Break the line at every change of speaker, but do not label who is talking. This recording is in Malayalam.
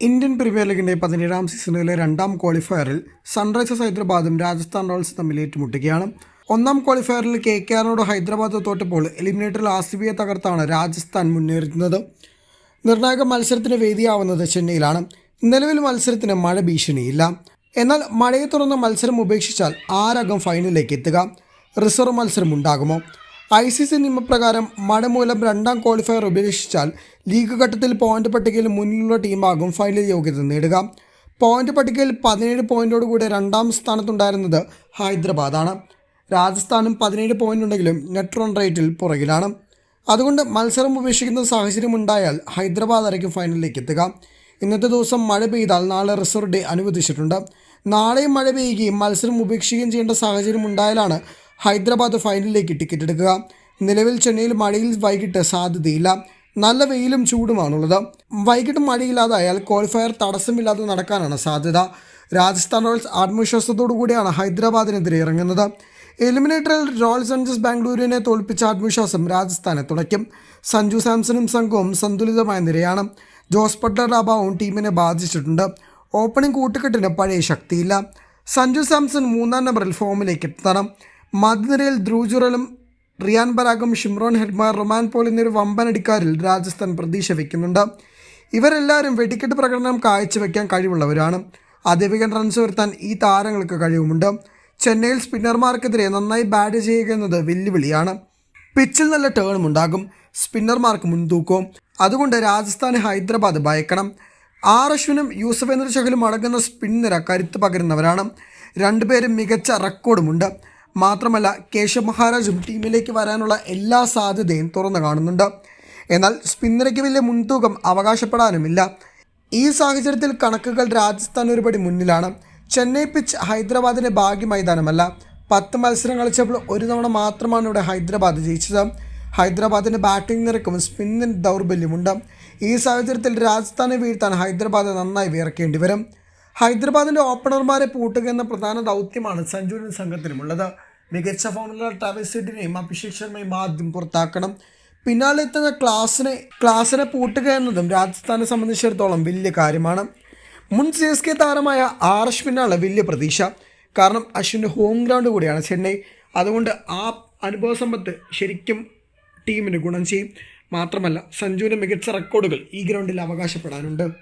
ഇന്ത്യൻ പ്രീമിയർ ലീഗിന്റെ പതിനേഴാം സീസണിലെ രണ്ടാം ക്വാളിഫയറിൽ സൺറൈസേഴ്സ് ഹൈദരാബാദും രാജസ്ഥാൻ റോയൽസ് തമ്മിൽ ഏറ്റുമുട്ടുകയാണ്. ഒന്നാം ക്വാളിഫയറിൽ കെ കെ ആറിനോട് ഹൈദരാബാദ് തോറ്റപ്പോൾ എലിമിനേറ്ററിൽ ആർ സി ബിയെ തകർത്താണ് രാജസ്ഥാൻ മുന്നേറുന്നത്. നിർണായക മത്സരത്തിന് വേദിയാവുന്നത് ചെന്നൈയിലാണ്. നിലവിൽ മത്സരത്തിന് മഴ ഭീഷണിയില്ല. എന്നാൽ മഴയെ തുടർന്ന് മത്സരം ഉപേക്ഷിച്ചാൽ ആരകം ഫൈനലിലേക്ക് എത്തുക. റിസർവ് മത്സരം ഉണ്ടാകുമോ? ഐ സി സി നിയമപ്രകാരം മഴ മൂലം രണ്ടാം ക്വാളിഫയർ ഉപേക്ഷിച്ചാൽ ലീഗ് ഘട്ടത്തിൽ പോയിന്റ് പട്ടികയിൽ മുന്നിലുള്ള ടീമാകും ഫൈനൽ യോഗ്യത നേടുക. പോയിന്റ് പട്ടികയിൽ പതിനേഴ് പോയിന്റോടുകൂടി രണ്ടാം സ്ഥാനത്തുണ്ടായിരുന്നത് ഹൈദരാബാദാണ്. രാജസ്ഥാനും പതിനേഴ് പോയിന്റ് ഉണ്ടെങ്കിലും നെറ്റ് റൺ റേറ്റിൽ പുറകിലാണ്. അതുകൊണ്ട് മത്സരം ഉപേക്ഷിക്കുന്ന സാഹചര്യം ഉണ്ടായാൽ ഹൈദരാബാദ് ആയിരിക്കും ഫൈനലിലേക്ക് എത്തുക. ഇന്നത്തെ ദിവസം മഴ പെയ്താൽ നാളെ റിസർവ് ഡേ അനുവദിച്ചിട്ടുണ്ട്. നാളെയും മഴ പെയ്യുകയും മത്സരം ഉപേക്ഷിക്കുകയും ചെയ്യേണ്ട സാഹചര്യം ഉണ്ടായാലാണ് ഹൈദരാബാദ് ഫൈനലിലേക്ക് ടിക്കറ്റ് എടുക്കുക. നിലവിൽ ചെന്നൈയിൽ മഴയിൽ വൈകിട്ട് സാധ്യതയില്ല. നല്ല വെയിലും ചൂടുമാണുള്ളത്. വൈകിട്ട് മഴയില്ലാതായാൽ ക്വാളിഫയർ തടസ്സമില്ലാതെ നടക്കാനാണ് സാധ്യത. രാജസ്ഥാൻ റോയൽസ് ആത്മവിശ്വാസത്തോടു കൂടിയാണ് ഹൈദരാബാദിനെതിരെ ഇറങ്ങുന്നത്. എലിമിനേറ്ററിൽ റോയൽ ചലഞ്ചേഴ്സ് ബാംഗ്ലൂരിനെ തോൽപ്പിച്ച ആത്മവിശ്വാസം രാജസ്ഥാനെ തുണയ്ക്കും സഞ്ജു സാംസണും സംഘവും സന്തുലിതമായ നിരയാണ്. ജോസ് ബട്ട്ലറുടെ അഭാവവും ടീമിനെ ബാധിച്ചിട്ടുണ്ട്. ഓപ്പണിംഗ് കൂട്ടുകെട്ടിന് പഴയ ശക്തിയില്ല. സഞ്ജു സാംസൺ മൂന്നാം നമ്പറിൽ ഫോമിലേക്ക് എത്തണം. മധ്യനിരയിൽ ധ്രുവ് റിയാൻ പരാഗും ഷിംറോൺ ഹെഡ്മാർ റൊമാൻ പോൾ എന്നൊരു വമ്പനടിക്കാരിൽ രാജസ്ഥാൻ പ്രതീക്ഷ വയ്ക്കുന്നുണ്ട് ഇവരെല്ലാവരും വെടിക്കെട്ട് പ്രകടനം കാഴ്ചവെക്കാൻ കഴിവുള്ളവരാണ്. അതിവേഗം റൺസ് വരുത്താൻ ഈ താരങ്ങൾക്ക് കഴിവുമുണ്ട്. ചെന്നൈയിൽ സ്പിന്നർമാർക്കെതിരെ നന്നായി ബാറ്റ് ചെയ്യുക എന്നത് വെല്ലുവിളിയാണ്. പിച്ചിൽ നല്ല ടേണും ഉണ്ടാകും. സ്പിന്നർമാർക്ക് മുൻതൂക്കവും. അതുകൊണ്ട് രാജസ്ഥാൻ ഹൈദരാബാദ് ഭയക്കണം. ആർ അശ്വിനും യൂസഫേന്ദ്ര ചഹലും അടങ്ങുന്ന സ്പിൻ കരുത്ത് പകരുന്നവരാണ്. രണ്ടുപേരും മികച്ച റെക്കോർഡുമുണ്ട് മാത്രമല്ല കേശവ് മഹാരാജും ടീമിലേക്ക് വരാനുള്ള എല്ലാ സാധ്യതയും തുറന്നു കാണുന്നുണ്ട്. എന്നാൽ സ്പിന്നറയ്ക്ക് വലിയ മുൻതൂക്കം അവകാശപ്പെടാനുമില്ല. ഈ സാഹചര്യത്തിൽ കണക്കുകൾ രാജസ്ഥാൻ ഒരുപടി മുന്നിലാണ്. ചെന്നൈ പിച്ച് ഹൈദരാബാദിന്റെ ഭാഗ്യ മൈതാനമല്ല. പത്ത് മത്സരം കളിച്ചപ്പോൾ ഒരു തവണ മാത്രമാണ് ഇവിടെ ഹൈദരാബാദ് ജയിച്ചത്. ഹൈദരാബാദിന്റെ ബാറ്റിംഗ് നിരക്കും സ്പിന്നിന്റെ ദൗർബല്യമുണ്ട്. ഈ സാഹചര്യത്തിൽ രാജസ്ഥാനെ വീഴ്ത്താൻ ഹൈദരാബാദ് നന്നായി വിയർക്കേണ്ടി വരും. ഹൈദരാബാദിന്റെ ഓപ്പണർമാരെ പൂട്ടുക എന്ന പ്രധാന ദൗത്യമാണ് സഞ്ജുവിനും സംഘത്തിനുമുള്ളത്. മികച്ച ഫോമിലുള്ള ട്രാവിസ് ഹെഡിനെയും അഭിഷേക് ശർമ്മയും ആദ്യം പുറത്താക്കണം. പിന്നാലെ എത്തുന്ന ക്ലാസ്സിനെ ക്ലാസ്സിനെ പൂട്ടുക എന്നതും രാജസ്ഥാനെ സംബന്ധിച്ചിടത്തോളം വലിയ കാര്യമാണ്. മുൻ സി എസ് കെ താരമായ ആർ അശ്വിനാണ് വലിയ പ്രതീക്ഷ. കാരണം അശ്വിന്റെ ഹോം ഗ്രൗണ്ട് കൂടിയാണ് ചെന്നൈ. അതുകൊണ്ട് ആ അനുഭവ സമ്പത്ത് ശരിക്കും ടീമിന് ഗുണം ചെയ്യും. മാത്രമല്ല സഞ്ജുവിന്റെ മികച്ച റെക്കോർഡുകൾ ഈ ഗ്രൗണ്ടിൽ അവകാശപ്പെടാനുണ്ട്.